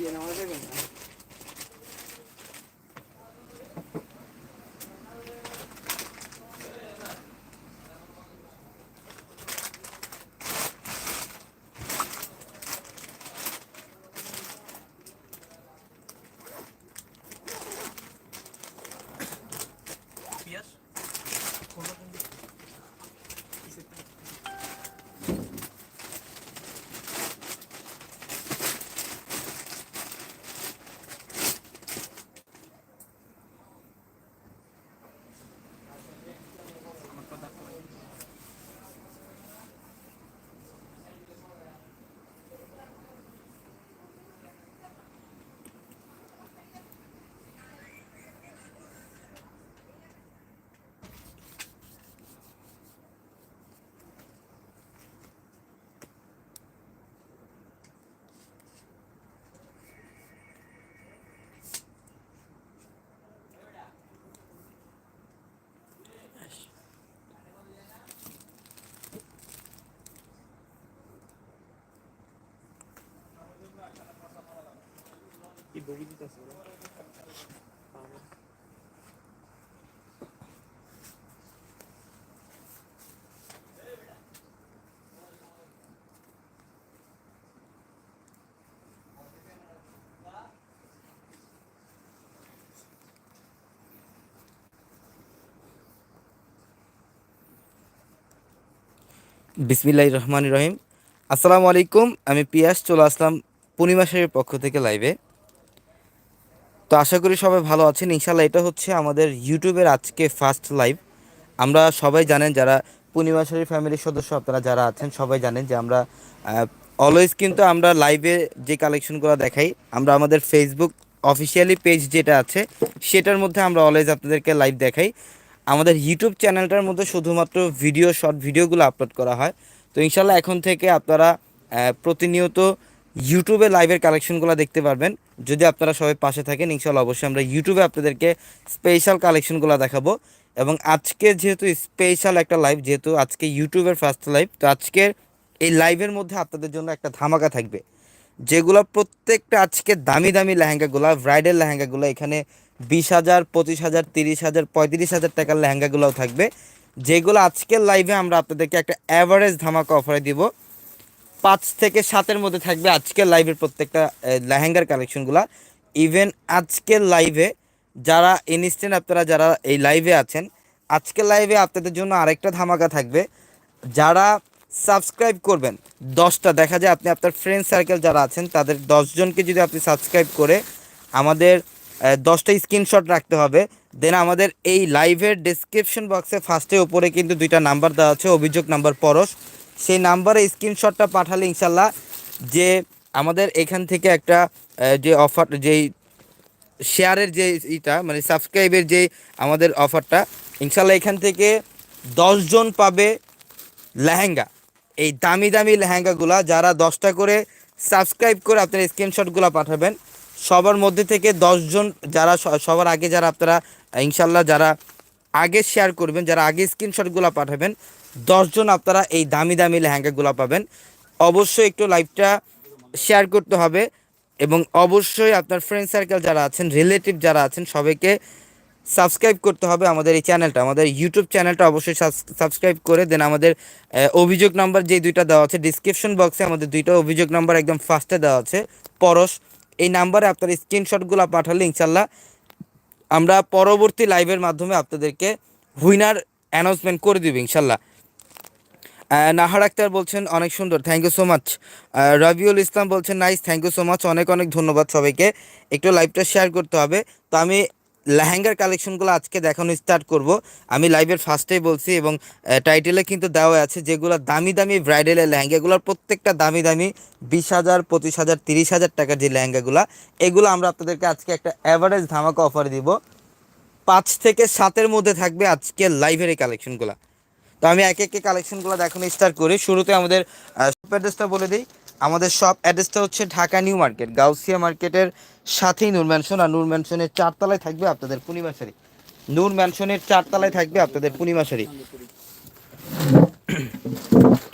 দিয়ে নেওয়া যাবে না কি বগি দিতেছে বিসমিল্লাহ রহমান রহিম। আসসালামু আলাইকুম, আমি পিয়াস, চলে আসলাম পূর্ণিমা পক্ষ থেকে লাইভে তো আশা করি সবাই ভালো আছেন। ইনশাল্লাহ এটা হচ্ছে আমাদের ইউটিউবের আজকে ফার্স্ট লাইভ আমরা সবাই জানেন যারা পূর্ণিমা শাড়ির ফ্যামিলির সদস্য আপনারা যারা আছেন, সবাই জানেন যে আমরা অলওয়েজ কিন্তু আমরা লাইভে যে কালেকশনগুলো দেখাই, আমরা আমাদের ফেসবুক অফিসিয়ালি পেজ যেটা আছে, সেটার মধ্যে আমরা অলওয়েজ আপনাদেরকে লাইভ দেখাই। আমাদের ইউটিউব চ্যানেলটার মধ্যে শুধুমাত্র ভিডিও শর্ট ভিডিওগুলো আপলোড করা হয়। তো ইনশাল্লাহ এখন থেকে আপনারা প্রতিনিয়ত ইউটিউবে লাইভের কালেকশনগুলো দেখতে পারবেন। যদি আপনারা সবাই পাশে থাকেন ইনশাল্লাহ অবশ্যই আমরা ইউটিউবে আপনাদেরকে স্পেশাল কালেকশনগুলো দেখাবো। এবং আজকে যেহেতু স্পেশাল একটা লাইভ যেহেতু আজকে ইউটিউবের ফার্স্ট লাইভ তো আজকের এই লাইভের মধ্যে আপনাদের জন্য একটা ধামাকা থাকবে। যেগুলো প্রত্যেকটা আজকে দামি দামি লেহেঙ্গাগুলো ব্রাইডাল লেহেঙ্গাগুলো, এখানে বিশ হাজার, পঁচিশ হাজার, তিরিশ হাজার, পঁয়ত্রিশ হাজার টাকার লেহেঙ্গাগুলোও থাকবে। যেগুলো আজকের লাইভে আমরা আপনাদেরকে একটা অ্যাভারেজ ধামাকা অফারে দিব। পাঁচ থেকে সাতের মধ্যে থাকবে আজকের লাইভের প্রত্যেকটা লেহেঙ্গার কালেকশনগুলো ইভেন আজকের লাইভে যারা ইনস্ট্যান্ট আপনারা যারা এই লাইভে আছেন, আজকের লাইভে আপনাদের জন্য আরেকটা ধামাকা থাকবে। যারা সাবস্ক্রাইব করবেন, দশটা, দেখা যায় আপনি আপনার ফ্রেন্ড সার্কেল যারা আছেন, তাদের দশজনকে যদি আপনি সাবস্ক্রাইব করে আমাদের দশটা স্ক্রিনশট রাখতে হবে দেন আমাদের এই লাইভের ডেসক্রিপশন বক্সে ফার্স্টে ওপরে কিন্তু দুইটা নাম্বার দেওয়া আছে, অভিযোগ নাম্বার পরশ। সেই নাম্বারে স্ক্রিনশটটা পাঠালে ইনশাল্লাহ যে আমাদের এখান থেকে একটা যে অফার, যেই শেয়ারের যে ইটা মানে সাবস্ক্রাইবের যে আমাদের অফারটা, ইনশাল্লাহ এখান থেকে দশজন পাবে লেহেঙ্গা। এই দামি দামি লেহেঙ্গাগুলা যারা দশটা করে সাবস্ক্রাইব করে আপনার স্ক্রিনশটগুলো পাঠাবেন, সবার মধ্যে থেকে দশজন যারা সবার আগে যারা আপনারা ইনশাল্লাহ যারা আগে শেয়ার করবেন, যারা আগে স্ক্রিনশটগুলো পাঠাবেন দশজন আপনারা এই দামি দামি লেহেঙ্গাগুলো পাবেন। অবশ্যই একটু লাইভটা শেয়ার করতে হবে এবং অবশ্যই আপনার ফ্রেন্ড সার্কেল যারা আছেন রিলেটিভ যারা আছেন, সবাইকে সাবস্ক্রাইব করতে হবে আমাদের এই চ্যানেলটা আমাদের ইউটিউব চ্যানেলটা অবশ্যই সাবস্ক্রাইব করে দেন। আমাদের অভিযোগ নাম্বার যে দুইটা দেওয়া আছে ডিসক্রিপশন বক্সে আমাদের দুইটা অভিযোগ নাম্বার একদম ফার্স্টে দেওয়া আছে, পরশ। এই নাম্বারে আপনার স্ক্রিনশটগুলো পাঠালে ইনশাল্লাহ আমরা পরবর্তী লাইভের মাধ্যমে আপনাদেরকে হুইনার অ্যানাউন্সমেন্ট করে দিব ইনশাল্লাহ নাহার আক্তার বলছেন, অনেক সুন্দর thank you so much Rabiul Islam বলছেন nice thank you so much অনেক অনেক ধন্যবাদ সবাইকে। একটু লাইভটা শেয়ার করতে হবে। তো আমি লেহেঙ্গার কালেকশনগুলো আজকে দেখানো স্টার্ট করব। আমি লাইভের ফার্স্টেই বলছি এবং টাইটেলে কিন্তু দেওয়া আছে যেগুলো দামি দামি ব্রাইডালের লেহেঙ্গাগুলোর প্রত্যেকটা দামি দামি বিশ হাজার, পঁচিশ হাজার, তিরিশ হাজার টাকার যে লেহেঙ্গাগুলো, এগুলো আমরা আপনাদেরকে আজকে একটা অ্যাভারেজ ধামাকা অফার দিব। পাঁচ থেকে সাতের মধ্যে থাকবে আজকে লাইভের এই কালেকশনগুলো তো আমি এক একে কালেকশনগুলো দেখানো স্টার্ট করি। শুরুতে আমাদের শপ অ্যাড্রেসটা বলে দিই। আমাদের শপ অ্যাড্রেসটা হচ্ছে ঢাকা নিউ মার্কেট, গাউসিয়া মার্কেটের সাথেই নূর ম্যানশন আর নূর ম্যানশনের চারতলায় থাকবে আপনাদের পূর্ণিমা শাড়ি নূর ম্যানশনের চারতলায় থাকবে আপনাদের পূর্ণিমা শাড়ি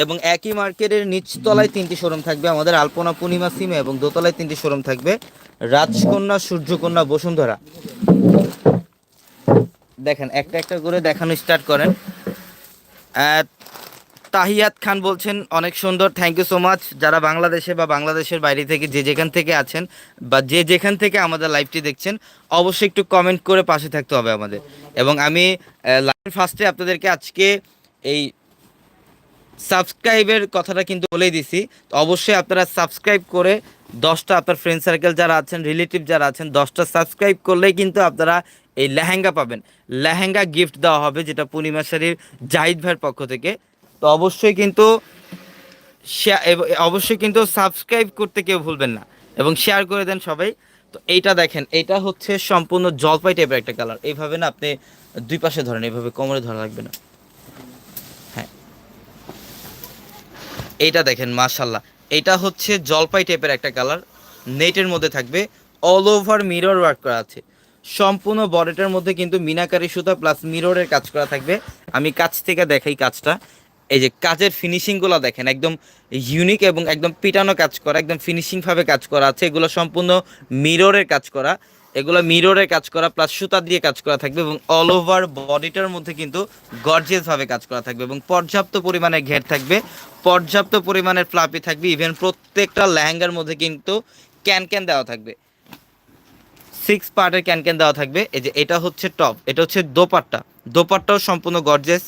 এবং একই মার্কেটের নিচতলায় তিনটি শোরুম থাকবে আমাদের আলপনা পূর্ণিমা সিমে এবং দোতলায় তিনটি শোরুম থাকবে রাজকন্যা, সূর্যকন্যা, বসুন্ধরা। দেখেন, একটা একটা করে দেখানো স্টার্ট করেন। তাহিয়াত খান বলছেন, অনেক সুন্দর থ্যাংক ইউ সো মাচ যারা বাংলাদেশে বা বাংলাদেশের বাইরে থেকে যে যেখান থেকে আছেন বা যে যেখান থেকে আমাদের লাইভটি দেখছেন, অবশ্যই একটু কমেন্ট করে পাশে থাকতে হবে আমাদের। এবং আমি লাইভ ফার্স্টে আপনাদেরকে আজকে এই সাবস্ক্রাইবের কথাটা কিন্তু বলেই দিছি। তো অবশ্যই আপনারা সাবস্ক্রাইব করে দশটা আপনার ফ্রেন্ড সার্কেল যারা আছেন রিলেটিভ যারা আছেন, দশটা সাবস্ক্রাইব করলেই কিন্তু আপনারা এই লেহেঙ্গা পাবেন। লেহেঙ্গা গিফট দেওয়া হবে যেটা পূর্ণিমা শাড়ির জাহিদ ভাইয়ের পক্ষ থেকে। তো অবশ্যই কিন্তু অবশ্যই কিন্তু সাবস্ক্রাইব করতে কেউ ভুলবেন না এবং শেয়ার করে দেন সবাই। তো এইটা দেখেন এটা হচ্ছে সম্পূর্ণ জলপাই টাইপের একটা কালার এইভাবে না আপনি দুই পাশে ধরেন, এইভাবে কোমরে ধরা লাগবে না। এইটা দেখেন মাশাল্লাহ এটা হচ্ছে জলপাই টাইপের একটা কালার নেটের মধ্যে থাকবে। অল ওভার মিরর ওয়ার্ক করা আছে। সম্পূর্ণ বডিটার মধ্যে কিন্তু মিনাকারি সুতা প্লাস মিররের কাজ করা থাকবে। আমি কাছ থেকে দেখাই কাজটা। এই যে কাজের ফিনিশিংগুলো দেখেন, একদম ইউনিক এবং একদম পিটানো কাজ করা, একদম ফিনিশিংভাবে কাজ করা আছে। এগুলো সম্পূর্ণ মিররের কাজ করা। এগুলো মিররে কাজ করা প্লাস সুতা দিয়ে কাজ করা থাকবে এবং অল ওভার বডিটার মধ্যে কিন্তু গর্জিয়াসভাবে কাজ করা থাকবে এবং পর্যাপ্ত পরিমাণে ঘের থাকবে, পর্যাপ্ত পরিমাণের ফ্লাপি থাকবে ইভেন প্রত্যেকটা লেহেঙ্গার মধ্যে কিন্তু ক্যান ক্যান দেওয়া থাকবে। সিক্স পার্টের ক্যান ক্যান দেওয়া থাকবে, এই যে এটা হচ্ছে টপ এটা হচ্ছে দোপাট্টা, দোপাট্টাও সম্পূর্ণ গর্জেস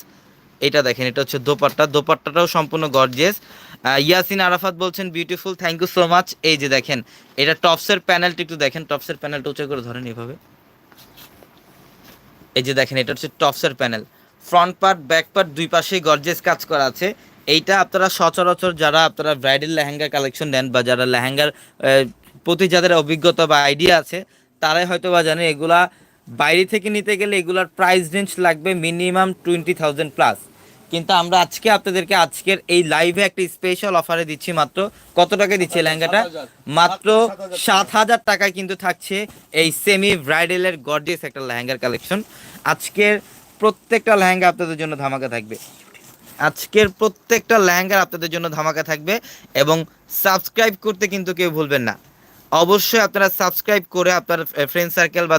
এটা দেখেন, এটা হচ্ছে দোপাট্টা। দোপাট্টাটাও সম্পূর্ণ গর্জিয়াস ইয়াসিন আরাফাত বলছেন beautiful thank you so much এই যে দেখেন, এটা টপসের প্যানেলটা একটু দেখেন, টপসের প্যানেলটা উঁচু করে ধরেন এইভাবে এই যে দেখেন, এটা হচ্ছে টপসের panel. Front part, back part দুই পাশেই গর্জেস কাজ করা আছে। এইটা আপনারা সচরাচর যারা আপনারা ব্রাইডাল লেহেঙ্গা কালেকশন নেন বা যারা লেহেঙ্গার প্রতি যাদের অভিজ্ঞতা বা আইডিয়া আছে, তারাই হয়তো বা জানে, এগুলা বাইরে থেকে নিতে গেলে এগুলার প্রাইস রেঞ্জ লাগবে মিনিমাম টোয়েন্টি থাউজেন্ড প্লাস কিন্তু আমরা আজকে আপনাদেরকে আজকের এই লাইভে একটা স্পেশাল অফারে দিচ্ছি মাত্র। কত টাকা দিচ্ছে লেহেঙ্গাটা? মাত্র সাত হাজার টাকায় কিন্তু থাকছে এই সেমি ব্রাইডালের গর্জিয়াস একটা লেহেঙ্গার কালেকশন আজকের প্রত্যেকটা লেহেঙ্গা আপনাদের জন্য ধামাকা থাকবে। আজকের প্রত্যেকটা লেহেঙ্গার আপনাদের জন্য ধামাকা থাকবে এবং সাবস্ক্রাইব করতে কিন্তু কেউ ভুলবেন না। অবশ্যই আপনারা সাবস্ক্রাইব করে আপনার ফ্রেন্ড সার্কেল বা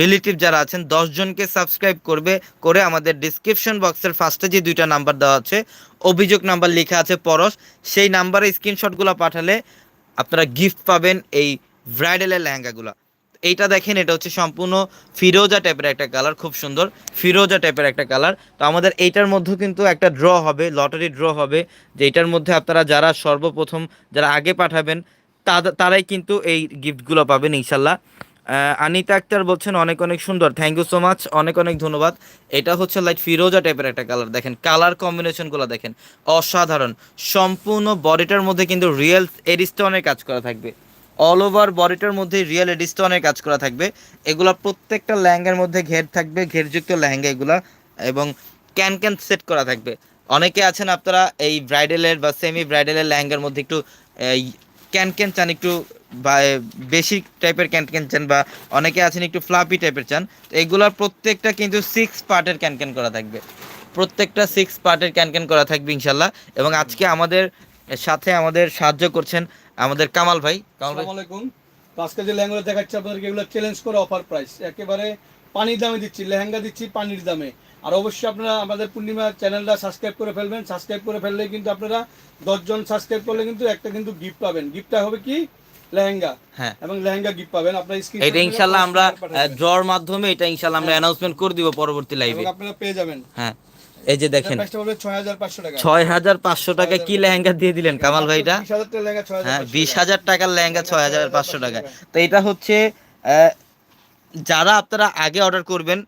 রিলেটিভ যারা আছেন দশজনকে সাবস্ক্রাইব করবে, করে আমাদের ডিসক্রিপশন বক্সের ফার্স্টে যে দুইটা নাম্বার দেওয়া আছে, অভিযোগ নাম্বার লেখা আছে পরশ, সেই নাম্বারে স্ক্রিনশটগুলো পাঠালে আপনারা গিফট পাবেন এই ব্রাইডালের লেহেঙ্গাগুলো এইটা দেখেন, এটা হচ্ছে সম্পূর্ণ ফিরোজা টাইপের একটা কালার খুব সুন্দর, ফিরোজা টাইপের একটা কালার তো আমাদের এইটার মধ্যেও কিন্তু একটা ড্র হবে লটারি ড্র হবে যে এটার মধ্যে আপনারা যারা সর্বপ্রথম, যারা আগে পাঠাবেন তারাই কিন্তু এই গিফটগুলো পাবেন ইনশাল্লাহ। আনিতা আক্তার বলছেন, অনেক অনেক সুন্দর। থ্যাংক ইউ সো মাচ অনেক অনেক ধন্যবাদ। এটা হচ্ছে লাইট ফিরোজা টাইপের একটা কালার দেখেন কালার কম্বিনেশনগুলো দেখেন, অসাধারণ। সম্পূর্ণ বডিটার মধ্যে কিন্তু রিয়েল এডিস্টনের কাজ করা থাকবে। অল ওভার বডিটার মধ্যে রিয়েল এডিস্টনের কাজ করা থাকবে। এগুলা প্রত্যেকটা লেহেঙ্গার মধ্যে ঘের থাকবে, ঘেরযুক্ত লেহেঙ্গা এগুলা, এবং ক্যান ক্যান সেট করা থাকবে। অনেকে আছেন আপনারা এই ব্রাইডালের বা সেমি ব্রাইডালের লেহেঙ্গার মধ্যে একটু ক্যান ক্যান চান একটু, বা বেশি টাইপের ক্যান ক্যান চান বা অনেকে আছেন একটু ফ্লাপি টাইপের চান, তো এগুলোর প্রত্যেকটা কিন্তু সিক্স পার্টের ক্যান ক্যান করা থাকবে। প্রত্যেকটা সিক্স পার্টের ক্যান ক্যান করা থাকবে ইনশাল্লাহ এবং আজকে আমাদের সাথে আমাদের সাহায্য করছেন আমাদের কামাল ভাই। কামাল ভাই। আজকে যে লেহেঙ্গা দেখাচ্ছি, আপনাদেরকে এগুলো চ্যালেঞ্জ করে অফার প্রাইস একেবারে পানির দামে দিচ্ছি, লেহেঙ্গা দিচ্ছি পানির দামে। আর অবশ্যই আপনারা আমাদের পূর্ণিমা চ্যানেলটা সাবস্ক্রাইব করে ফেলবেন। সাবস্ক্রাইব করে ফেললে কিন্তু আপনারা দশজন সাবস্ক্রাইব করলে কিন্তু একটা কিন্তু গিফট পাবেন। গিফটটা হবে কি? লেহেঙ্গা। হ্যাঁ। এবং লেহেঙ্গা গিফট পাবেন। আপনারা স্ক্রিন এটা আমরা ড্রর মাধ্যমে এটা ইনশাল্লাহ আমরা অ্যানাউন্সমেন্ট করে দিব পরবর্তী লাইভে আপনারা পেয়ে যাবেন। হ্যাঁ। এই যে দেখেন। ছয় হাজার পাঁচশো টাকা। কি লেহেঙ্গা দিয়ে দিলেন কামাল ভাইটা বিশ হাজার টাকা লেহেঙ্গা ছয় হ্যাঁ বিশ হাজার টাকার লেহেঙ্গা ছয় হাজার পাঁচশো টাকা। তো এটা হচ্ছে আহ, যারা আপনারা আগে অর্ডার করবেন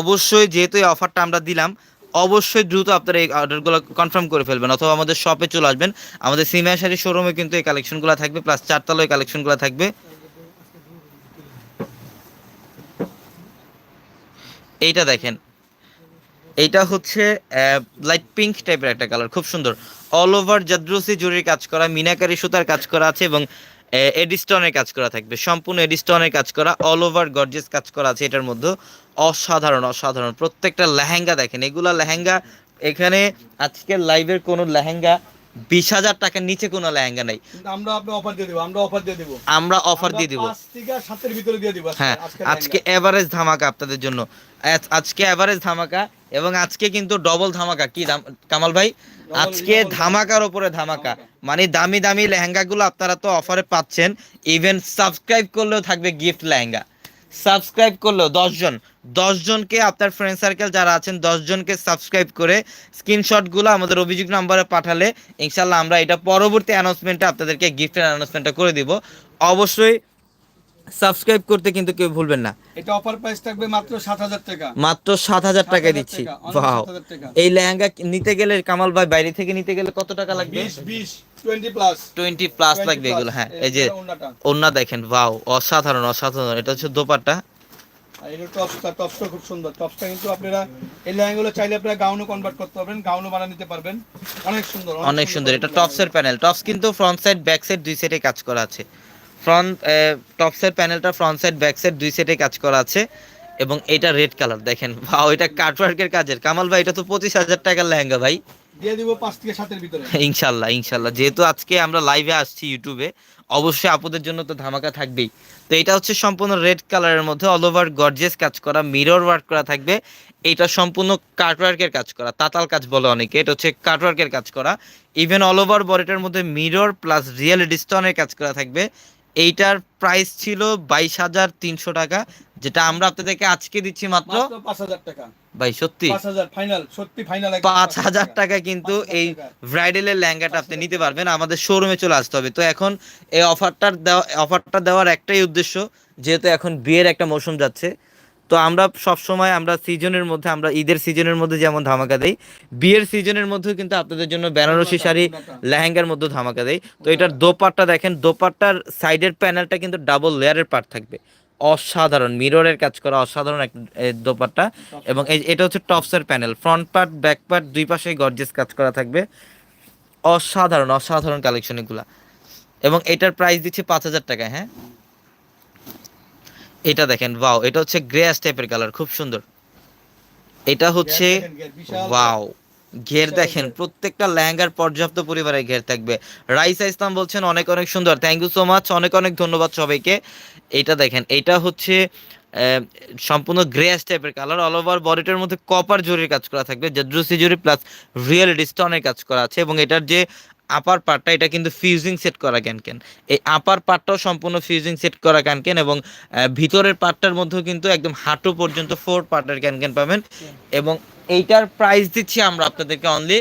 অবশ্যই যেহেতু এই অফারটা আমরা দিলাম, অবশ্যই দ্রুত আপনারা এই অর্ডারগুলো কনফার্ম করে ফেলবেন, অথবা আমাদের শপে চলে আসবেন। আমাদের সিমিয়া শাড়ি শোরুমে কিন্তু এই কালেকশনগুলো থাকবে প্লাস চারতলায় কালেকশনগুলো থাকবে। এইটা দেখেন। এইটা হচ্ছে লাইট পিঙ্ক টাইপের একটা কালার খুব সুন্দর। অল ওভার জাদ্রসি জরির কাজ করা মিনাকারি সুতার কাজ করা আছে এবং এডিস্টনের কাজ করা থাকবে। সম্পূর্ণ এডিস্টনের কাজ করা অল ওভার গর্জেস কাজ করা আছে এটার মধ্যে। অসাধারণ অসাধারণ। প্রত্যেকটা লেহেঙ্গা দেখেন, এগুলা লেহেঙ্গা, এখানে আজকের লাইভের কোনো লেহেঙ্গা বিশ হাজার টাকার নিচে কোনো লেহেঙ্গা নাই। আমরা অফার দিয়ে দেবো আমরা অফার দিয়ে দেবো। আমরা অফার দিয়ে দিব। পাঁচ থেকে সাতের ভিতরে দিয়ে দিব হ্যাঁ আজকে এভারেজ ধামাকা আপনাদের জন্য। আজকে এভারেজ ধামাকা এবং আজকে কিন্তু ডবল ধামাকা। কি কামাল ভাই? আজকে ধামাকার উপরে ধামাকা। মানে দামি দামি লেহেঙ্গাগুলো আপনারা তো অফারে পাচ্ছেন। ইভেন সাবস্ক্রাইব করলেও থাকবে গিফট লেহেঙ্গা। সাবস্ক্রাইব করল দশজন। দশজনকে আপনার ফ্রেন্ড সার্কেল যারা আছেন, দশজনকে সাবস্ক্রাইব করে স্ক্রিনশটগুলো আমাদের অভিযোগ নাম্বারে পাঠালে, ইনশাল্লাহ আমরা এটা পরবর্তী অ্যানাউন্সমেন্টে আপনাদেরকে গিফটের অ্যানাউন্সমেন্টটা করে দিব। অবশ্যই সাবস্ক্রাইব করতে কিন্তু কেউ ভুলবেন না। এটা অফার প্রাইস থাকবে মাত্র সাত হাজার টাকা। মাত্র সাত হাজার টাকায় 7,000 দিচ্ছি। টাকা, 7,000 টাকা। এই লেহেঙ্গা নিতে গেলে কামাল ভাই বাইরে থেকে নিতে গেলে কত টাকা লাগবে? বিশ বিশ টোয়েন্টি প্লাস টোয়েন্টি প্লাস লাগবে এগুলো হ্যাঁ এই যে ওন্না দেখেন বাও অসাধারণ অসাধারণ। এটা হচ্ছে দোপাট্টা। আর এটা টপসটা টপসটা খুব সুন্দর। টপসটা কিন্তু আপনারা এই লেহেঙ্গাগুলো চাইলে আপনারা গাউনও কনভার্ট করতে পারবেন গাউনও বানা নিতে পারবেন। অনেক সুন্দর অনেক সুন্দর। এটা টপসের প্যানেল টপস কিন্তু ফ্রন্ট সাইড ব্যাক সাইড দুই সাইডে কাজ করা আছে। ফ্রন্ট টপ টপসের প্যানেলটা ফ্রন্ট সাইড ব্যাক সাইড দুই সাইডে কাজ করা আছে। এবং এটা রেড কালার দেখেন। ভাও এটা কাটওয়ার্কের কাজের। কামাল ভাই এটা তো পঁচিশ হাজার টাকার লেহেঙ্গা ভাই। দিয়ে দিব পাঁচ থেকে সাতের ভিতরে। ইনশাল্লাহ ইনশাল্লাহ। যেহেতু আজকে আমরা লাইভে আসছি ইউটিউবে অবশ্যই আপুদের জন্য তো ধামাকা থাকবেই। তো এটা হচ্ছে সম্পূর্ণ রেড কালারের মধ্যে অল ওভার গর্জেস কাজ করা মিরর ওয়ার্ক করা থাকবে। এটা সম্পূর্ণ কাটওয়ার্কের কাজ করা তাতাল কাজ বলে অনেকে। এটা হচ্ছে কাটওয়ার্কের কাজ করা। ইভেন অল ওভার বডিটার মধ্যে মিরর প্লাস রিয়েল ডিস্টনের কাজ করা থাকবে। এইটার প্রাইস ছিল বাইশ হাজার তিনশো টাকা যেটা আমরা আপনাদেরকে আজকে দিচ্ছি মাত্র পাঁচ হাজার টাকা। ভাই সত্যি? পাঁচ হাজার ফাইনাল সত্যি ফাইনাল পাঁচ হাজার টাকা কিন্তু এই। ব্রাইডালের লেহেঙ্গাটা আপনি নিতে পারবেন আমাদের শোরুমে চলে আসতে হবে। তো এখন এই অফারটার দেওয়া অফারটা দেওয়ার একটাই উদ্দেশ্য যেহেতু এখন বিয়ের একটা মৌসুম যাচ্ছে তো আমরা সব সময় আমরা সিজনের মধ্যে আমরা ঈদের সিজনের মধ্যে যেমন ধামাকা দেই বিয়ের সিজনের মধ্যেও কিন্তু আপনাদের জন্য বেনারসি শাড়ি লেহেঙ্গার মধ্যে ধামাকা দেই। তো এটার দোপাট্টা দেখেন দোপাট্টার সাইডের প্যানেলটা কিন্তু ডাবল লেয়ারের পার্ট থাকবে। অসাধারণ মিররের কাজ করা অসাধারণ এক দোপাট্টা। এবং এই এটা হচ্ছে টপসের panel. Front part back part দুই পাশেই গর্জেস কাজ করা থাকবে। অসাধারণ অসাধারণ কালেকশন এগুলা। এবং এটার প্রাইস দিচ্ছে পাঁচ হাজার টাকা হ্যাঁ? এটা দেখেন ওয়াও এটা হচ্ছে গ্রেস টাইপের কালার খুব সুন্দর। এটা হচ্ছে ওয়াও ঘের দেখেন প্রত্যেকটা লেহেঙ্গার পর্যাপ্ত পরিবারে ঘের থাকবে। রাইসা ইসলাম বলছেন অনেক অনেক সুন্দর। থ্যাংক ইউ সো মাচ অনেক অনেক ধন্যবাদ সবাইকে। এটা দেখেন এটা হচ্ছে সম্পূর্ণ গ্রেস টাইপের কালার অল ওভার বডিটার মধ্যে কপার জরির কাজ করা থাকবে জাদ্রুসি জরি প্লাস রিয়েল ডিস্টনের কাজ করা আছে এবং এটার যে আপার পার্টটা এটা কিন্তু ফিউজিং সেট করা ক্যান ক্যান এই আপার পার্টটাও সম্পূর্ণ ফিউজিং সেট করা ক্যান ক্যান এবং ভিতরের পার্টটার মধ্যেও কিন্তু একদম হাঁটু পর্যন্ত ফোর পার্টের ক্যান ক্যান পাবেন। এবং এইটার প্রাইস দিচ্ছি আমরা আপনাদেরকে অনলি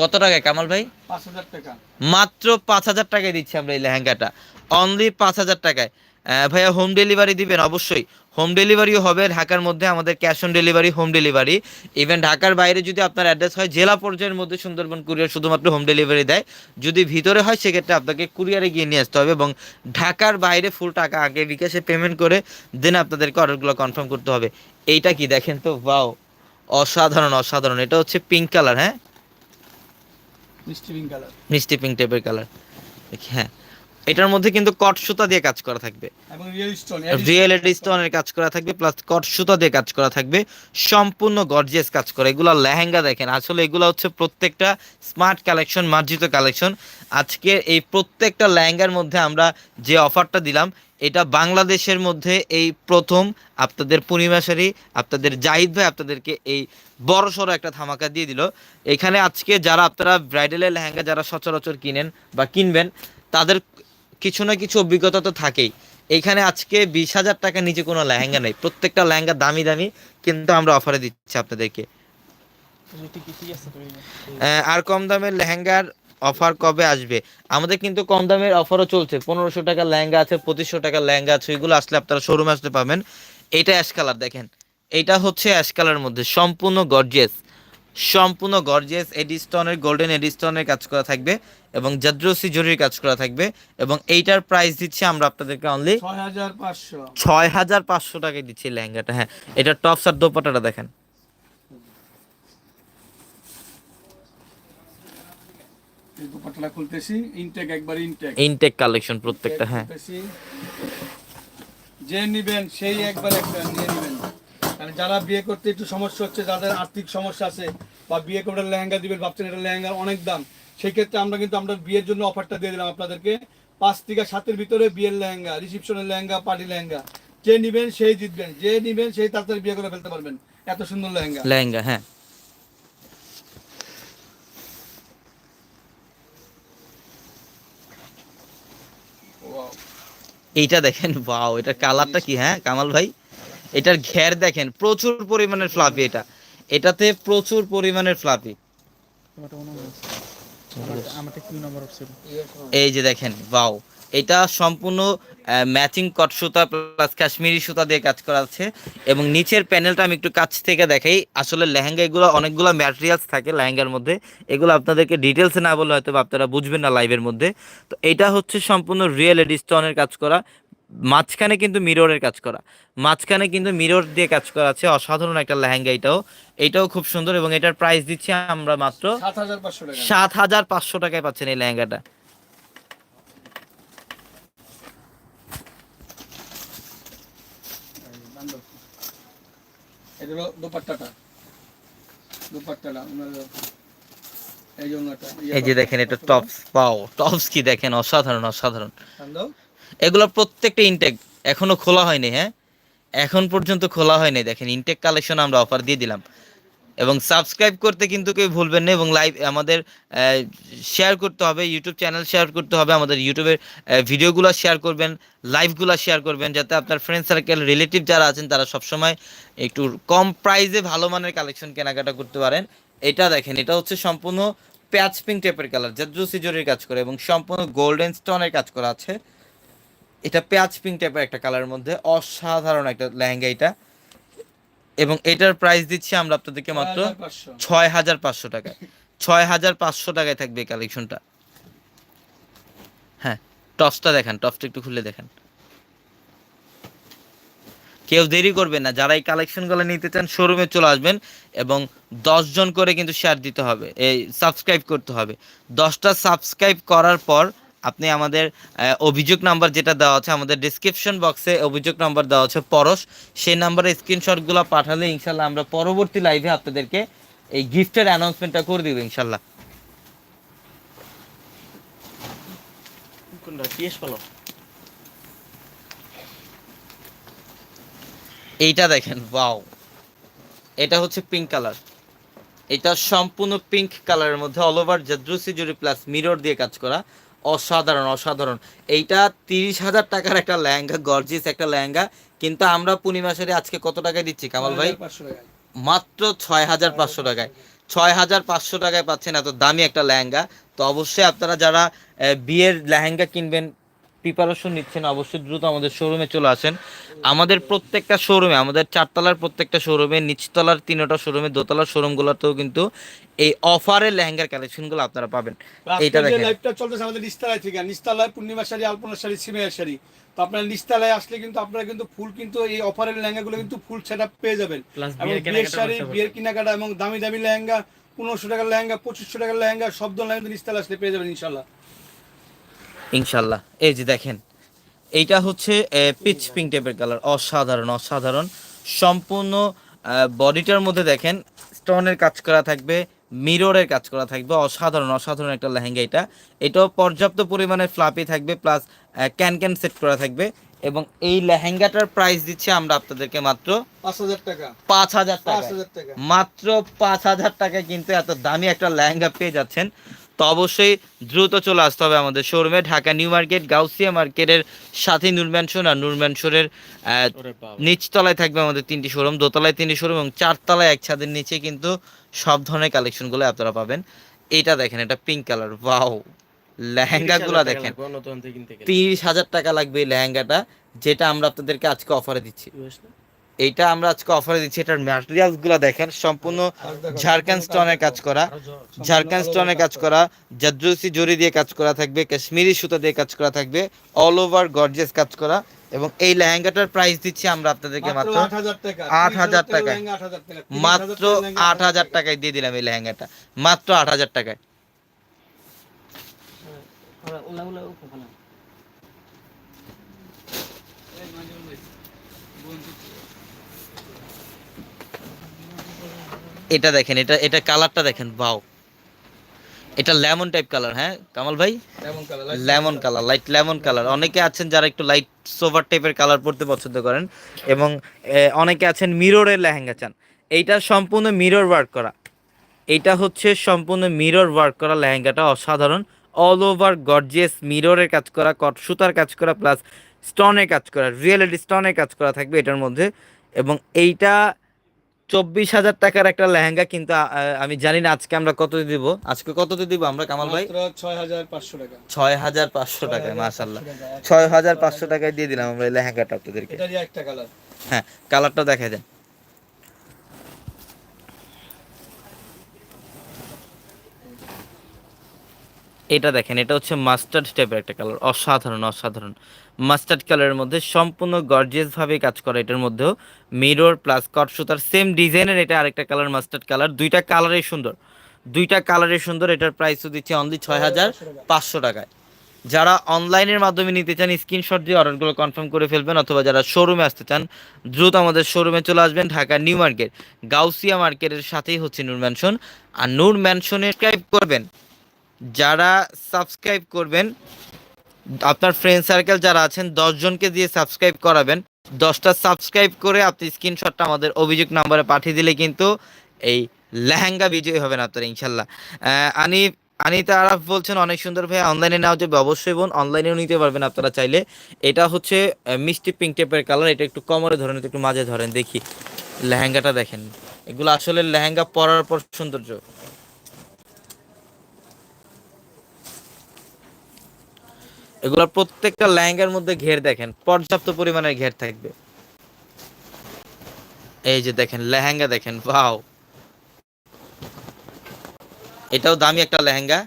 কত টাকায় কামাল ভাই? পাঁচ হাজার টাকা। মাত্র পাঁচ হাজার টাকায় দিচ্ছি আমরা এই লেহেঙ্গাটা। অনলি পাঁচ হাজার টাকায়। ভাইয়া হোম ডেলিভারি দিবেন অবশ্যই। হোম ডেলিভারিও হবে ঢাকার মধ্যে আমাদের cash on delivery home delivery even ঢাকার বাইরে যদি আপনার অ্যাড্রেস হয় জেলা পর্যায়ের মধ্যে সুন্দরবন কুরিয়ার শুধুমাত্র হোম ডেলিভারি দেয়। যদি ভিতরে হয় সেক্ষেত্রে আপনাকে কুরিয়ারে গিয়ে নিয়ে আসতে হবে এবং ঢাকার বাইরে ফুল টাকা আগে বিকাশে পেমেন্ট করে দেন আপনাদেরকে অর্ডারগুলো কনফার্ম করতে হবে। এইটা কি দেখেন তো? বাও অসাধারণ অসাধারণ। এটা হচ্ছে পিঙ্ক কালার হ্যাঁ? মিষ্টি পিঙ্ক কালার মিষ্টি পিঙ্ক টাইপের কালার হ্যাঁ। এটার মধ্যে কিন্তু কট সুতা দিয়ে কাজ করা থাকবে। এবং রিয়েল স্টোন রিয়েল স্টোনের কাজ করা থাকবে প্লাস কট সুতা দিয়ে কাজ করা থাকবে সম্পূর্ণ গর্জিয়াস কাজ করা। এগুলো লেহেঙ্গা দেখেন আসলে এগুলো হচ্ছে প্রত্যেকটা স্মার্ট কালেকশন মার্জিত কালেকশন আজকে এই প্রত্যেকটা লেহেঙ্গার মধ্যে আমরা যে অফারটা দিলাম এটা বাংলাদেশের মধ্যে এই প্রথম আপনাদের পূর্ণিমা শাড়ি আপনাদের জাহিদ ভাই আপনাদেরকে এই বড় সড়ো একটা ধামাকা দিয়ে দিল। এখানে আজকে যারা আপনারা ব্রাইডালের লেহেঙ্গা যারা সচরাচর কিনেন বা কিনবেন তাদের কিছু না কিছু অভিজ্ঞতা তো থাকেই। এইখানে আজকে বিশ হাজার টাকা নিচে কোনো লেহেঙ্গা নেই। প্রত্যেকটা লেহেঙ্গা দামি দামি, কিন্তু আমরা অফারে দিচ্ছি আপনাদেরকে। আর কম দামের লেহেঙ্গার অফার কবে আসবে? আমাদের কিন্তু কম দামের অফারও চলছে। পনেরোশো টাকার লেহেঙ্গা আছে, পঁচিশশো টাকার লেহেঙ্গা আছে, ওইগুলো আসলে আপনারা শোরুমে আসতে পাবেন। এটা অ্যাশ কালার দেখেন। এটা হচ্ছে অ্যাশ কালারের মধ্যে সম্পূর্ণ গর্জিয়াস সম্পূর্ণ গর্জিয়াস এডিস্টনের গোল্ডেন এডিস্টনের কাজ করা থাকবে। এবং জাদ্রসি জরির কাজ করা থাকবে এবং এইটার প্রাইস দিচ্ছি আমরা আপনাদেরকে অনলি ছয় হাজার পাঁচশো টাকায় দিচ্ছি লেহেঙ্গাটা হ্যাঁ। এটা টপস আর দোপাটাটা দেখেন। খুলতেছি ইনটেক একবার ইনটেক ইনটেক কালেকশন প্রত্যেকটা হ্যাঁ। যে নিবেন সেই একবার একটা নিয়ে নিবেন। কারণ যারা বিয়ে করতে একটু সমস্যা হচ্ছে যাদের আর্থিক সমস্যা আছে বা বিয়ে করে লেহেঙ্গা দিবেন ভাবছেন এটা লেহেঙ্গার অনেক দাম। সেক্ষেত্রে আমরা কিন্তু আমরা বিয়ের জন্য অফারটা দিয়ে দিলাম আপনাদেরকে। পাঁচ থেকে সাতের ভিতরে বিয়ের লেহেঙ্গা রিসিপশনের লেহেঙ্গা পার্টি লেহেঙ্গা। যে নিবেন সেই জিতবেন যে নিবেন সেই তাড়াতাড়ি বিয়ে করে ফেলতে পারবেন। এত সুন্দর লেহেঙ্গা। লেহেঙ্গা হ্যাঁ. এইটা দেখেন বাও এটা কালারটা কি হ্যাঁ কামাল ভাই? এটার ঘের দেখেন প্রচুর পরিমাণের ফ্লাফি এটা। এটাতে প্রচুর পরিমাণের ফ্লাফি এই যে দেখেন বাও এটা সম্পূর্ণ ম্যাচিং কট সুতা প্লাস কাশ্মীরি সুতা দিয়ে কাজ করা আছে। এবং নিচের প্যানেলটা আমি একটু কাছ থেকে দেখাই। আসলে লেহেঙ্গা এগুলো অনেকগুলো ম্যাটেরিয়ালস থাকে লেহেঙ্গার মধ্যে। এগুলো আপনাদেরকে ডিটেলসে না বললে হয়তো বা আপনারা বুঝবেন না লাইভের মধ্যে। তো এটা হচ্ছে সম্পূর্ণ রিয়েল এডিস্টনের কাজ করা। মাঝখানে কিন্তু মিররের কাজ করা। মাঝখানে কিন্তু মিরর দিয়ে কাজ করা আছে। অসাধারণ একটা লেহেঙ্গা এটাও। এটাও খুব সুন্দর এবং এটার প্রাইস দিচ্ছি আমরা মাত্র সাত হাজার পাঁচশো টাকায় পাচ্ছেন এই লেহেঙ্গাটা। এটা হলো দোপাট্টাটা। দোপাট্টাটা এই যে দেখেন এটা টপস পাও টপস কি দেখেন? অসাধারণ অসাধারণ। এগুলো প্রত্যেকটা ইনটেক এখনও খোলা হয়নি হ্যাঁ? এখন পর্যন্ত খোলা হয়নি, দেখেন ইনটেক কালেকশন আমরা অফার দিয়ে দিলাম। এবং সাবস্ক্রাইব করতে কিন্তু কেউ ভুলবেন না, এবং লাইভ আমাদের শেয়ার করতে হবে ইউটিউব চ্যানেল শেয়ার করতে হবে, আমাদের ইউটিউবের ভিডিওগুলো শেয়ার করবেন লাইভগুলো শেয়ার করবেন, যাতে আপনার ফ্রেন্ড সার্কেল রিলেটিভ যারা আছেন, তারা সবসময় একটু কম প্রাইসে ভালো মানের কালেকশন কেনাকাটা করতে পারেন। এটা দেখেন, এটা হচ্ছে সম্পূর্ণ প্যাচ পিঙ্ক টাইপের কালার যা জাদ্রুসি জরির কাজ করে, এবং সম্পূর্ণ গোল্ডেন স্টোনের কাজ করা আছে। এটা পেঁয়াজ পিঙ্ক টাইপের একটা কালারের মধ্যে অসাধারণ একটা লেহেঙ্গা এটা। এবং এটার প্রাইস দিচ্ছি আমরা আপনাদেরকে মাত্র ছয় হাজার পাঁচশো টাকায়। ছয় হাজার পাঁচশো টাকায় থাকবে এই কালেকশনটা হ্যাঁ টপসটা দেখান টপসটা একটু খুলে দেখেন। কেউ দেরি করবে না যারা এই কালেকশনগুলো নিতে চান শোরুমে চলে আসবেন এবং জন করে কিন্তু শেয়ার দিতে হবে এই সাবস্ক্রাইব করতে হবে। দশটা সাবস্ক্রাইব করার পর আপনি আমাদের অভিযোগ নাম্বার যেটা দেওয়া আছে আমাদের ডিসক্রিপশন বক্সে অভিযোগ নাম্বার দেওয়া আছে পরশ। সেই নাম্বারে স্ক্রিনশটগুলো পাঠালে ইনশাল্লাহ আমরা পরবর্তী লাইভে আপনাদেরকে এই গিফটের অ্যানাউন্সমেন্টটা করে দিব ইনশাল্লাহ। এইটা দেখেন ওয়াও এটা হচ্ছে পিঙ্ক কালার এটা সম্পূর্ণ পিঙ্ক কালারের মধ্যে অল ওভার জাদ্রুসি জুড়ি প্লাস মিরর দিয়ে কাজ করা। অসাধারণ অসাধারণ। এইটা তিরিশ হাজার টাকার একটা লেহেঙ্গা গর্জিস একটা লেহেঙ্গা। কিন্তু আমরা পূর্ণিমা সারি আজকে কত টাকায় দিচ্ছি কামাল ভাই? মাত্র ছয় হাজার পাঁচশো টাকায়। ছয় হাজার পাঁচশো টাকায় পাচ্ছেন এত দামি একটা লেহেঙ্গা। তো অবশ্যই আপনারা যারা বিয়ের লেহেঙ্গা কিনবেন প্রিপারেশন নিচ্ছেন অবশ্যই দ্রুত আমাদের শোরুমে চলে আসেন। আমাদের প্রত্যেকটা শোরুমে আমাদের চারতলার প্রত্যেকটা শোরুমে নিচতলার তিনটা শোরুমে দোতলার শোরুমগুলোতেও কিন্তু এই অফারের লেহেঙ্গার কালেকশনগুলো আপনারা পাবেন। এইটা দেখেন। লাইভটা চলতেছে আমাদের নিস্তালায় থেকে নিস্তালায় পূর্ণিমা শাড়ি আলপনা শাড়ি সিমের শাড়ি। তো আপনারা নিস্তালায় আসলে কিন্তু আপনারা কিন্তু ফুল কিন্তু এই অফারের লেহেঙ্গাগুলো কিন্তু ফুল সেট পেয়ে যাবেন। এবং বিয়ের বিয়ের শাড়ি বিয়ের কেনাকাটা এবং দামি দামি লেহেঙ্গা পনেরোশো টাকার লেহেঙ্গা পঁচিশশো টাকার লেহেঙ্গা সব ধরনের লেহেঙ্গা নিস্তালা আসলে পেয়ে যাবেন ইনশাল্লাহ ইনশাল্লাহ। এই যে দেখেন এইটা হচ্ছে পিচ পিঙ্ক টাইপের কালার অসাধারণ অসাধারণ। সম্পূর্ণ বডিটার মধ্যে দেখেন স্টোনের কাজ করা থাকবে মিররের কাজ করা থাকবে অসাধারণ অসাধারণ একটা লেহেঙ্গা এটা। এটাও পর্যাপ্ত পরিমাণে ফ্লাপি থাকবে প্লাস ক্যান ক্যান সেট করা থাকবে। এবং এই লেহেঙ্গাটার প্রাইস দিচ্ছি আমরা আপনাদেরকে মাত্র পাঁচ হাজার টাকা। টাকা টাকা। মাত্র পাঁচ হাজার টাকায় কিন্তু এত দামি একটা লেহেঙ্গা পেয়ে যাচ্ছেন। তো অবশ্যই দ্রুত চলে আসতে হবে আমাদের শোরুমে ঢাকা নিউ মার্কেট গাউসিয়া মার্কেটের সাথে নূর আর নূর ম্যানশনের আহ, নিচতলায় থাকবে আমাদের তিনটি শোরুম দোতলায় তিনটি শোরুম এবং চারতলায় এক ছাদের নিচে কিন্তু সব ধরনের কালেকশনগুলো আপনারা পাবেন। এটা দেখেন এটা পিঙ্ক কালার ওয়াও লেহেঙ্গাগুলো দেখেন। তিরিশ হাজার টাকা লাগবে এই লেহেঙ্গাটা যেটা আমরা আপনাদেরকে আজকে অফারে দিচ্ছি। এইটা আমরা আজকে অফারে দিচ্ছি। এটার ম্যাটেরিয়ালসগুলো দেখেন সম্পূর্ণ ঝাড়খান স্টোনের কাজ করা। ঝাড়খান স্টোনের কাজ করা জাদ্রুসি জরি দিয়ে কাজ করা থাকবে কাশ্মীরি সুতা দিয়ে কাজ করা থাকবে অল ওভার গর্জিয়াস কাজ করা। এবং এই লেহেঙ্গাটার প্রাইস দিচ্ছি আমরা আপনাদেরকে মাত্র আট হাজার টাকায়। আট হাজার টাকা। মাত্র আট হাজার টাকায় দিয়ে দিলাম এই লেহেঙ্গাটা। মাত্র আট হাজার টাকায়। এটা দেখেন এটা এটা কালারটা দেখেন বাও। এটা লেমন টাইপ কালার হ্যাঁ কামাল ভাই? Lemon colour light lemon colour অনেকে আছেন যারা একটু লাইট সোভার টাইপের কালার পরতে পছন্দ করেন এবং অনেকে আছেন মিররের লেহেঙ্গা চান। এইটা সম্পূর্ণ মিরর ওয়ার্ক করা। এইটা হচ্ছে সম্পূর্ণ মিরর ওয়ার্ক করা লেহেঙ্গাটা অসাধারণ। অল ওভার গর্জিয়াস মিররের কাজ করা কট সুতার কাজ করা প্লাস স্টোনের কাজ করা রিয়েলিটি স্টোনের কাজ করা থাকবে এটার মধ্যে। এবং এইটা চব্বিশ হাজার টাকার একটা লেহেঙ্গা কিন্তু আমি জানি না আজকে আমরা কত দিব। আজকে কত দিব আমরা কামাল ভাই? ছয় হাজার পাঁচশো টাকা। ছয় হাজার পাঁচশো টাকায় মাসাল্লাহ ছয় হাজার পাঁচশো টাকায় দিয়ে দিলাম আমরা এই লেহেঙ্গাটা আপনাদেরকে। একটা কালার হ্যাঁ কালারটা দেখা দেন। এটা দেখেন, এটা হচ্ছে মাস্টার্ড টাইপের একটা কালার অসাধারণ অসাধারণ। মাস্টার্ড কালারের মধ্যে সম্পূর্ণ গর্জিয়াস ভাবে কাজ করা এটার মধ্যেও মিরর প্লাস কট সুতার সেম ডিজাইনের এটা আরেকটা কালার মাস্টার্ড কালার দুইটা কালারই সুন্দর। দুইটা কালারই সুন্দর, এটার প্রাইসও দিচ্ছে অনলি ছয় হাজার পাঁচশো টাকায়। যারা অনলাইনের মাধ্যমে নিতে চান স্ক্রিনশট দিয়ে অর্ডারগুলো কনফার্ম করে ফেলবেন, অথবা যারা শোরুমে আসতে চান, দ্রুত আমাদের শোরুমে চলে আসবেন, ঢাকা নিউ মার্কেট গাউসিয়া মার্কেটের সাথেই হচ্ছে নূর ম্যানশন আর নূর ম্যানশনে সাবস্ক্রাইব করবেন। যারা সাবস্ক্রাইব করবেন, আপনার ফ্রেন্ড সার্কেল যারা আছেন, দশজনকে দিয়ে সাবস্ক্রাইব করাবেন। দশটা সাবস্ক্রাইব করে আপনি স্ক্রিনশটটা আমাদের অভিযোগ নাম্বারে পাঠিয়ে দিলে কিন্তু এই লেহেঙ্গা বিজয়ী হবেন আপনারা, ইনশাল্লাহ। আনিফ আনিতা আরাফ বলছেন, অনেক সুন্দর ভাই অনলাইনে নেওয়া যাবে। অবশ্যই বোন অনলাইনেও নিতে পারবেন আপনারা চাইলে। এটা হচ্ছে মিষ্টি পিঙ্ক টেপের কালার এটা একটু কমরে ধরেন একটু মাঝে ধরেন, দেখি। লেহেঙ্গাটা দেখেন। এগুলো আসলে লেহেঙ্গা পরার পর সৌন্দর্য। এগুলো প্রত্যেকটা লেহেঙ্গার মধ্যে ঘের দেখেন, পর্যাপ্ত পরিমাণের ঘের থাকবে। এই যে দেখেন, লেহেঙ্গা দেখেন ভাও এটাও দামি একটা লেহেঙ্গা,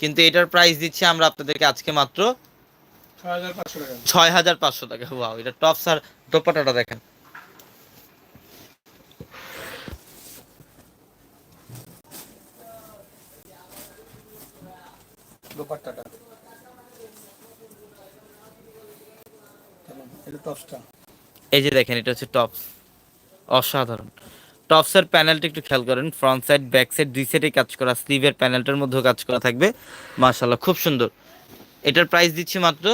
কিন্তু এটার প্রাইস দিচ্ছি আমরা আপনাদেরকে আজকে মাত্র ছয় হাজার পাঁচশো টাকা, ওয়াও, এটা টপ সার দোপাটাটা দেখেন। দোপাট্টাটা। এই যে দেখেন, এটা হচ্ছে টপস অসাধারণ। টপসের প্যানেলটা একটু খেয়াল করেন ফ্রন্ট সাইড ব্যাক সাইড দুই সাইডে কাজ করা স্লিভের প্যানেলটার মধ্যেও কাজ করা থাকবে। মাশাল্লাহ খুব সুন্দর। এটার প্রাইস দিচ্ছি মাত্র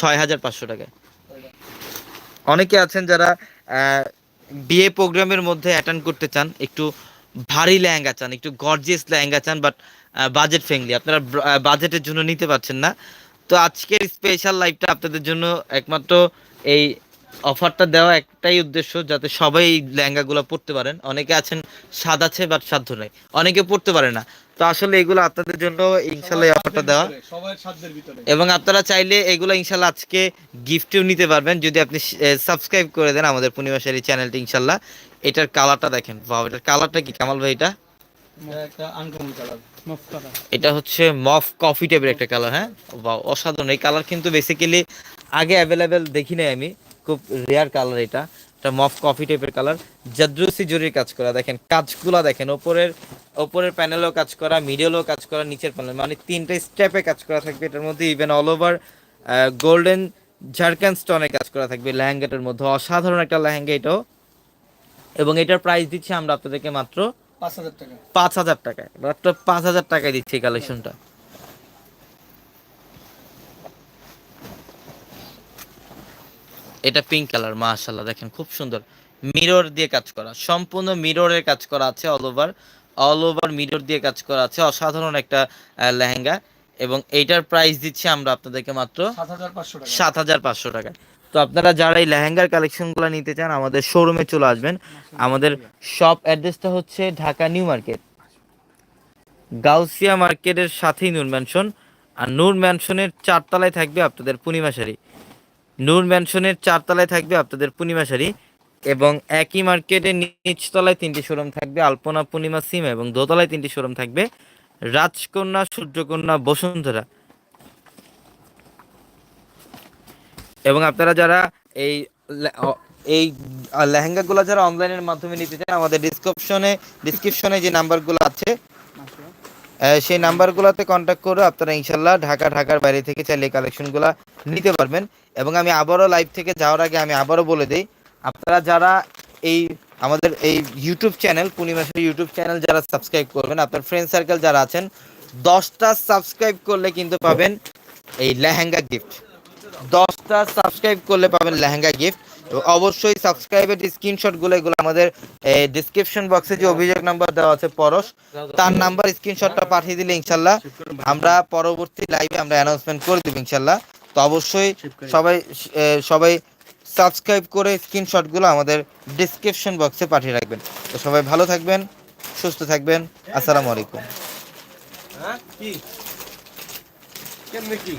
ছয় হাজার পাঁচশো টাকায় অনেকে আছেন যারা বিয়ে প্রোগ্রামের মধ্যে অ্যাটেন্ড করতে চান, একটু ভারী লেহেঙ্গা চান, একটু গর্জিয়াস লেহেঙ্গা চান বাট বাজেট ফ্রেন্ডলি আপনারা বাজেটের জন্য নিতে পারছেন না। তো আজকের স্পেশাল লাইভটা আপনাদের জন্য একমাত্র এই অফারটা দেওয়া একটাই উদ্দেশ্য যাতে সবাই এই লেহেঙ্গাগুলো পড়তে পারেন। অনেকে আছেন স্বাদ আছে বাট সাধ্য নেই। অনেকে পড়তে পারে না। তো আসলে এগুলো আপনাদের জন্য ইনশাল্লাহ অফারটা দেওয়া। এবং আপনারা চাইলে এগুলো ইনশাল্লাহ আজকে গিফটেও নিতে পারবেন। যদি আপনি সাবস্ক্রাইব করে দেন আমাদের পূর্ণিমা শাড়ি চ্যানেলটি ইনশাল্লাহ এটার কালারটা দেখেন। বাহ এটার কালারটা কি? কামাল ভাই এটা? এটা একটা আনকমন কালার মফতারা এটা হচ্ছে মফ কফি টাইপের একটা কালার হ্যাঁ? অসাধারণ। এই কালার কিন্তু বেসিক্যালি আগে অ্যাভেলেবেল দেখি নাই আমি। খুব রেয়ার কালার এটা। এটা মফ কফি টাইপের কালার জাদ্রুসি জরির কাজ করা দেখেন। কাজগুলো দেখেন ওপরের ওপরের প্যানেলও কাজ করা মিডলেও কাজ করা নিচের প্যানেল মানে তিনটা স্টেপে কাজ করা থাকবে। এটার মধ্যে ইভেন অল ওভার গোল্ডেন ঝাড়খান স্টোনে কাজ করা থাকবে লেহেঙ্গাটার মধ্যে। অসাধারণ একটা লেহেঙ্গা এটাও। এবং এটার প্রাইস দিচ্ছি আমরা আপনাদেরকে মাত্র পাঁচ হাজার টাকা। মাত্র পাঁচ হাজার টাকায় দিচ্ছি এই কালেকশনটা এটা পিঙ্ক কালার মাশাল্লাহ দেখেন খুব সুন্দর। মিরর দিয়ে কাজ করা সম্পূর্ণ মিররের কাজ করা আছে all over all over mirror দিয়ে কাজ করা আছে অসাধারণ একটা লেহেঙ্গা। এবং এইটার প্রাইস দিচ্ছি আমরা আপনাদেরকে মাত্র সাত হাজার পাঁচশো টাকা। তো আপনারা যারা এই লেহেঙ্গার কালেকশনগুলো নিতে চান, আমাদের শোরুমে চলে আসবেন। আমাদের শপ অ্যাড্রেসটা হচ্ছে ঢাকা নিউ মার্কেট। গাউসিয়া মার্কেটের সাথেই নূর ম্যানশন। আর নূর ম্যানশনের চারতলায় থাকবে আপনাদের পূর্ণিমা শাড়ি। নূর ম্যানশনের চারতলায় থাকবে আপনাদের পূর্ণিমা শাড়ি এবং একই মার্কেটের নিচতলায় তিনটি শোরুম থাকবে, আলপনা পূর্ণিমা সিম এবং দোতলায় তিনটি শোরুম থাকবে। রাজকন্যা, সূর্যকন্যা, বসুন্ধরা। এবং আপনারা যারা এই এই লেহেঙ্গাগুলো যারা অনলাইনের মাধ্যমে নিতে চান, আমাদের ডিসক্রিপশনে ডিসক্রিপশনে যে নাম্বারগুলো আছে সেই নাম্বারগুলোতে কন্ট্যাক্ট করে আপনারা ইনশাল্লাহ ঢাকা, ঢাকার বাইরে থেকে চাইলে এই কালেকশনগুলো নিতে পারবেন। এবং আমি আবারও লাইভ থেকে যাওয়ার আগে আমি আবারও বলে দিই, আপনারা যারা এই আমাদের এই ইউটিউব চ্যানেল পূর্ণিমাসের ইউটিউব চ্যানেল যারা সাবস্ক্রাইব করবেন, আপনার ফ্রেন্ড সার্কেল যারা আছেন, দশটা সাবস্ক্রাইব করলে কিন্তু পাবেন এই লেহেঙ্গা গিফট দশটা সাবস্ক্রাইব করলে পাবেন লেহেঙ্গা গিফট তো অবশ্যই সাবস্ক্রাইবের স্ক্রিনশটগুলো এগুলো আমাদের ডিসক্রিপশন বক্সে যে অভিযোগ নাম্বার দেওয়া আছে পরশ, তার নাম্বার স্ক্রিনশটটা পাঠিয়ে দিলে ইনশাল্লাহ আমরা পরবর্তী লাইভে আমরা অ্যানাউন্সমেন্ট করে দেবো ইনশাল্লাহ। তো অবশ্যই সবাই সবাই সাবস্ক্রাইব করে স্ক্রিনশটগুলো আমাদের ডিসক্রিপশন বক্সে পাঠিয়ে রাখবেন। তো সবাই ভালো থাকবেন, সুস্থ থাকবেন। আসসালামু আলাইকুম। হ্যাঁ কি? কি?